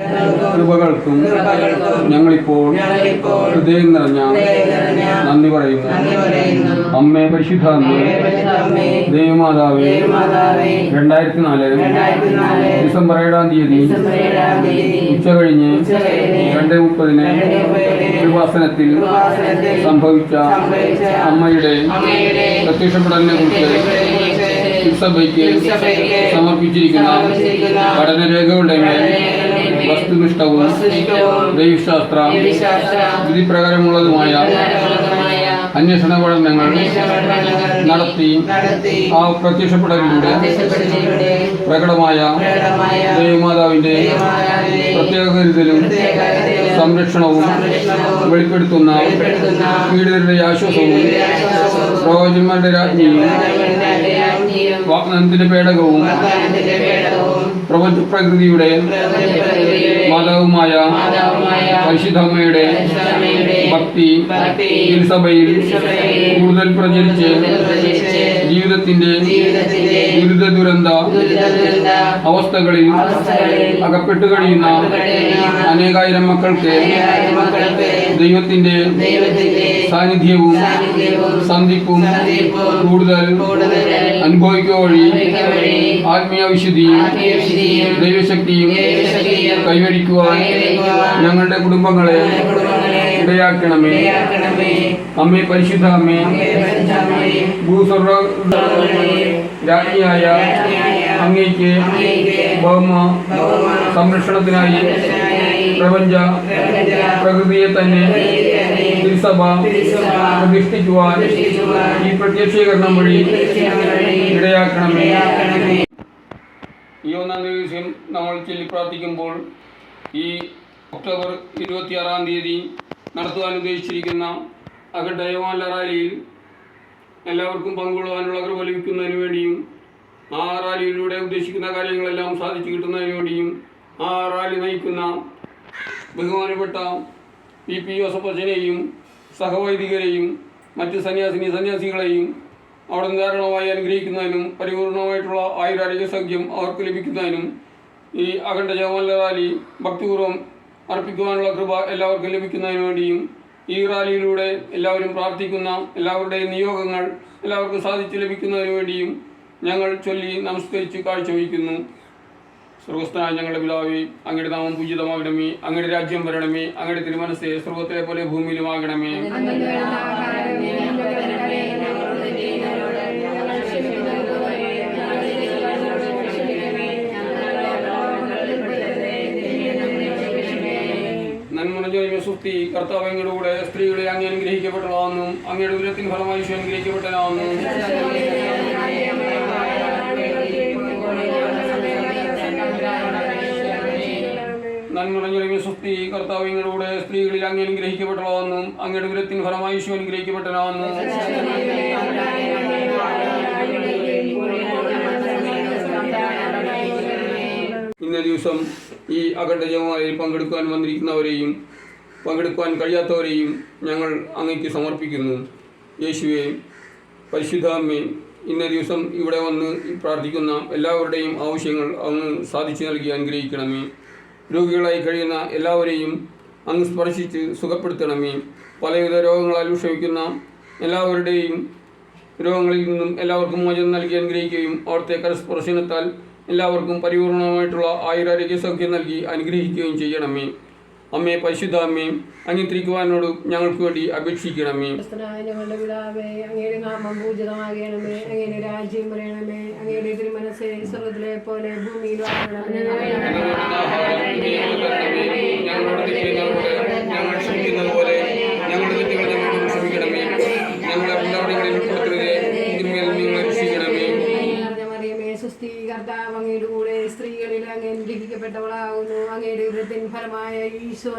കൃപകൾക്കും ഞങ്ങളിപ്പോൾ ഹൃദയം നിറഞ്ഞ നന്ദി പറയുന്നു. അമ്മേ പരിശുദ്ധ ദേവമാതാവേ ദേവമാതാവേ, രണ്ടായിരത്തി നാല് ഡിസംബർ ഏഴാം തീയതി ഉച്ച കഴിഞ്ഞ് രണ്ട് മുപ്പതിന് ശിവാസനത്തിൽ കൃപാസനത്തിൽ സംഭവിച്ച അമ്മയുടെ പ്രത്യക്ഷപ്പെടലിനെ കുറിച്ച് തിരുസഭയ്ക്ക് സമർപ്പിച്ചിരിക്കുന്ന പഠനരേഖകളുടെ മേൽ വസ്തുനിഷ്ഠവും ദൈവശാസ്ത്ര. വിധിപ്രകാരമുള്ളതുമായ പ്രകാരമുള്ളതുമായ അന്വേഷണ പഠനങ്ങൾ നടത്തി ആ പ്രത്യക്ഷപ്പെടലിലൂടെ പ്രകടമായ ദേവമാതാവിന്റെ പ്രത്യേക കരുതലും സംരക്ഷണവും വെളിപ്പെടുത്തുന്ന പീഡിതരുടെ ആശ്വാസവും പ്രവചന്മാരുടെ രാജ്ഞിയും വാഗ്നത്തിന്റെ പേടകവും പ്രപഞ്ച പ്രകൃതിയുടെ മാതാവുമായ പരിശുദ്ധമ്മയുടെ ഭക്തി തിരുസഭയിൽ കൂടുതൽ പ്രചരിച്ച് ജീവിതത്തിന്റെ ദുരിത ദുരന്ത അവസ്ഥകളിൽ അകപ്പെട്ടു കഴിയുന്ന അനേകായിരം മക്കൾക്ക് ദൈവത്തിന്റെ സാന്നിധ്യവും സന്ധിപ്പും കൂടുതൽ അനുഭവിക്കുക വഴി ആത്മീയ വിശുദ്ധിയും ദൈവശക്തിയും കൈവരിക്കുവാൻ ഞങ്ങളുടെ കുടുംബങ്ങളെ ഇടയാക്കണമേ. അമ്മേ പരിശുദ്ധ അമ്മേ ഭൂസ്വർഗ രാജ്ഞിയായ അങ്ങേക്ക് അങ്ങേക്ക് ഭൗമ സംരക്ഷണത്തിനായി പ്രപഞ്ച പ്രകൃതിയെ തന്നെ തിരുസഭ പ്രതിഷ്ഠിക്കുവാൻ ഈ പ്രത്യക്ഷീകരണം വഴി ഇടയാക്കണമേ. ഈ ഒന്നാം ദിവസം നമ്മൾ ചൊല്ലി പ്രാർത്ഥിക്കുമ്പോൾ ഈ ഒക്ടോബർ ഇരുപത്തിയാറാം തീയതി നടത്തുവാൻ ഉദ്ദേശിച്ചിരിക്കുന്ന അകഡയമാല റാലിയിൽ എല്ലാവർക്കും പങ്കുകൊള്ളുവാനുള്ള കൃപ ലഭിക്കുന്നതിന് വേണ്ടിയും ആ റാലിയിലൂടെ ഉദ്ദേശിക്കുന്ന കാര്യങ്ങളെല്ലാം സാധിച്ചു കിട്ടുന്നതിന് വേണ്ടിയും ആ റാലി നയിക്കുന്ന ബഹുമാനപ്പെട്ട പി പി ജോസഫച്ചനെയും സഹവൈദികരെയും മറ്റ് സന്യാസിനി സന്യാസികളെയും അവിടെ ധാരണമായി അനുഗ്രഹിക്കുന്നതിനും പരിപൂർണമായിട്ടുള്ള ആയുരാരോഗ്യ സഖ്യം അവർക്ക് ലഭിക്കുന്നതിനും ഈ അഖണ്ഡ ജവഹർലാൽ റാലി ഭക്തിപൂർവം അർപ്പിക്കുവാനുള്ള കൃപ എല്ലാവർക്കും ലഭിക്കുന്നതിന് വേണ്ടിയും ഈ റാലിയിലൂടെ എല്ലാവരും പ്രാർത്ഥിക്കുന്ന എല്ലാവരുടെയും നിയോഗങ്ങൾ എല്ലാവർക്കും സാധിച്ചു ലഭിക്കുന്നതിന് വേണ്ടിയും ഞങ്ങൾ ചൊല്ലി നമസ്കരിച്ച് കാഴ്ചവെക്കുന്നു സ്വർഗസ്ഥനായ ഞങ്ങളുടെ പിതാവേ അങ്ങയുടെ നാമം പൂജിതമാകണമേ അങ്ങയുടെ രാജ്യം വരണമേ അങ്ങയുടെ തിരുമനസ്സേ സ്വർഗത്തിലെ പോലെ ഭൂമിയിലുമാകണമേ കർത്താവങ്ങളുടെ കൂടെ സ്ത്രീകളെ അങ്ങ് അനുഗ്രഹിക്കപ്പെട്ടതാണെന്നും അങ്ങയുടെ ഉയരത്തിന് ഫലമായി ഈശോ അനുഗ്രഹിക്കപ്പെട്ടതാണെന്നും നന്മനജോയ സുസ്തി കർത്താവ് നിങ്ങളുടെ സ്ത്രീകളിൽ അങ്ങ് അനുഗ്രഹിക്കപ്പെട്ടതാണെന്നും അങ്ങയുടെ ഉരത്തിന് ഫലമായി ഈശോ അനുഗ്രഹിക്കപ്പെട്ടതാണെന്നും ഇന്ന ദിവസം ഈ അഖണ്ഡ ജപമാലയിൽ പങ്കെടുക്കാൻ വന്നിരിക്കുന്നവരെയും പങ്കെടുക്കാൻ കഴിയാത്തവരെയും ഞങ്ങൾ അങ്ങയ്ക്ക് സമർപ്പിക്കുന്നു. യേശുവെ പരിശുദ്ധാമ്മയും ഇന്ന ദിവസം ഇവിടെ വന്ന് പ്രാർത്ഥിക്കുന്ന എല്ലാവരുടെയും ആവശ്യങ്ങൾ അങ്ങ് സാധിച്ചു നൽകി അനുഗ്രഹിക്കണമേ. രോഗികളായി കഴിയുന്ന എല്ലാവരെയും അങ്ങ് സ്പർശിച്ച് സുഖപ്പെടുത്തണമേ. പലവിധ രോഗങ്ങളാൽ വിഷമിക്കുന്ന എല്ലാവരുടെയും രോഗങ്ങളിൽ നിന്നും എല്ലാവർക്കും മോചനം നൽകി അനുഗ്രഹിക്കുകയും അവിടുത്തെ കരസ്പർശനത്താൽ എല്ലാവർക്കും പരിപൂർണമായിട്ടുള്ള ആയുരാരോഗ്യ സൗഖ്യം നൽകി അനുഗ്രഹിക്കുകയും ചെയ്യണമേ. അമ്മേ പരിശുദ്ധ അമ്മേ അംഗീകരിക്കുവാനോട് ഞങ്ങൾക്ക് വേണ്ടി അപേക്ഷിക്കണമേ. ഞങ്ങളുടെ പിതാവേ അങ്ങയുടെ നാമം പൂജിതമാകണമേ അങ്ങയുടെ രാജ്യം വരണമേ അങ്ങയുടെ തിരുമനസ്സേ സ്വർഗത്തിലെ പോലെ ഭൂമിയിലും ഫലമായ ഈശോ